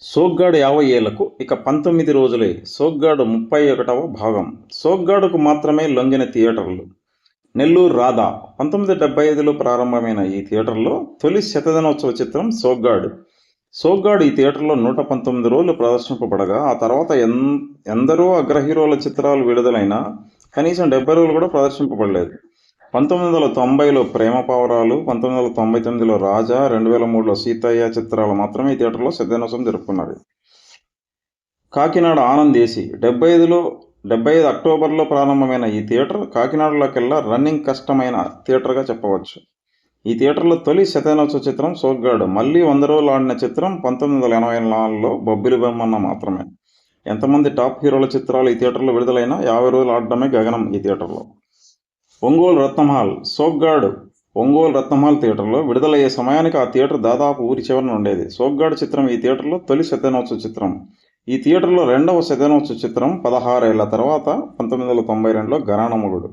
సోగ్గాడు యాభై ఏళ్ళకు ఇక పంతొమ్మిది రోజులే. సోగ్గాడు ముప్పై ఒకటవ భాగం. సోగ్గాడుకు మాత్రమే లొంగిన థియేటర్లు. నెల్లూరు రాధా పంతొమ్మిది డెబ్బై ఐదులో ప్రారంభమైన ఈ థియేటర్లో తొలి శతదినోత్సవ చిత్రం సోగ్గాడు. సోగ్గాడు ఈ థియేటర్లో నూట పంతొమ్మిది రోజులు ప్రదర్శింపబడగా ఆ తర్వాత ఎన్ ఎందరో అగ్రహీరోల చిత్రాలు విడుదలైనా కనీసం డెబ్బై రోజులు కూడా ప్రదర్శింపబడలేదు. పంతొమ్మిది వందల తొంభైలో ప్రేమ పావురాలు పంతొమ్మిది వందల తొంభై తొమ్మిదిలో రాజా రెండు వేల మూడులో సీతయ్య చిత్రాలు మాత్రమే ఈ థియేటర్లో సిద్ధనోత్సవం జరుపుకున్నారు కాకినాడ ఆనంద్ ఏసీ. డెబ్బై ఐదులో డెబ్బై ఐదు అక్టోబర్లో ప్రారంభమైన ఈ థియేటర్ కాకినాడలోకెల్లా రన్నింగ్ కష్టమైన థియేటర్గా చెప్పవచ్చు. ఈ థియేటర్లో తొలి శతనోత్సవ చిత్రం సోగ్గాడు. మళ్ళీ వంద రోజులు ఆడిన చిత్రం పంతొమ్మిది వందల ఎనభై నాలుగులో బొబ్బిలి బొమ్మన్న మాత్రమే. ఎంతమంది టాప్ హీరోల చిత్రాలు ఈ థియేటర్లో విడుదలైనా యాభై రోజులు ఆడడమే గగనం ఈ థియేటర్లో. ఒంగోలు రత్నమహల్ సోగ్గాడు ఒంగోలు రత్నమహల్ థియేటర్లో విడుదలయ్యే సమయానికి ఆ థియేటర్ దాదాపు ఊరి చివరన ఉండేది. సోగ్గాడు చిత్రం ఈ థియేటర్లో తొలి శతనోత్సవ చిత్రం. ఈ థియేటర్లో రెండవ శతదినోత్సవ చిత్రం పదహారేళ్ళ తర్వాత పంతొమ్మిది వందల తొంభై రెండులో గరాణముగుడు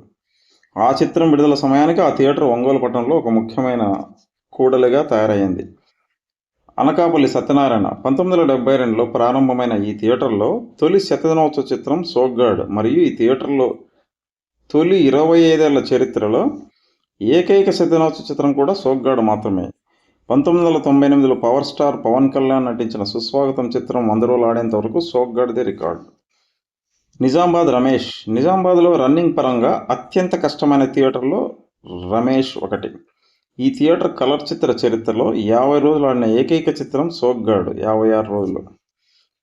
ఆ చిత్రం విడుదల సమయానికి ఆ థియేటర్ ఒంగోలు పట్టణంలో ఒక ముఖ్యమైన కూడలిగా తయారైంది అనకాపల్లి సత్యనారాయణ పంతొమ్మిది వందల డెబ్బై రెండులో ప్రారంభమైన ఈ థియేటర్లో తొలి శతదినోత్సవ చిత్రం సోగ్గాడ్ మరియు ఈ థియేటర్లో తొలి ఇరవై ఐదేళ్ళ చరిత్రలో ఏకైక శతనోత్సవ చిత్రం కూడా సోగ్గాడు మాత్రమే. పంతొమ్మిది వందల తొంభై ఎనిమిదిలో పవర్ స్టార్ పవన్ కళ్యాణ్ నటించిన సుస్వాగతం చిత్రం వంద రోజులు ఆడేంత వరకు సోగ్గాడిదే రికార్డు. నిజామాబాద్ రమేష్. నిజామాబాద్లో రన్నింగ్ పరంగా అత్యంత కష్టమైన థియేటర్లో రమేష్ ఒకటి. ఈ థియేటర్ కలర్ చిత్ర చరిత్రలో యాభై రోజులు ఆడిన ఏకైక చిత్రం సోగ్గాడు. యాభై ఆరు రోజులు.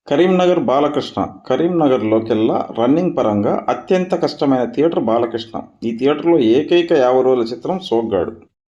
కరీంనగర్ బాలకృష్ణ. కరీంనగర్లోకెల్లా రన్నింగ్ పరంగా అత్యంత కష్టమైన థియేటర్ బాలకృష్ణ. ఈ థియేటర్లో ఏకైక యాభై రోజుల చిత్రం సోగ్గాడు.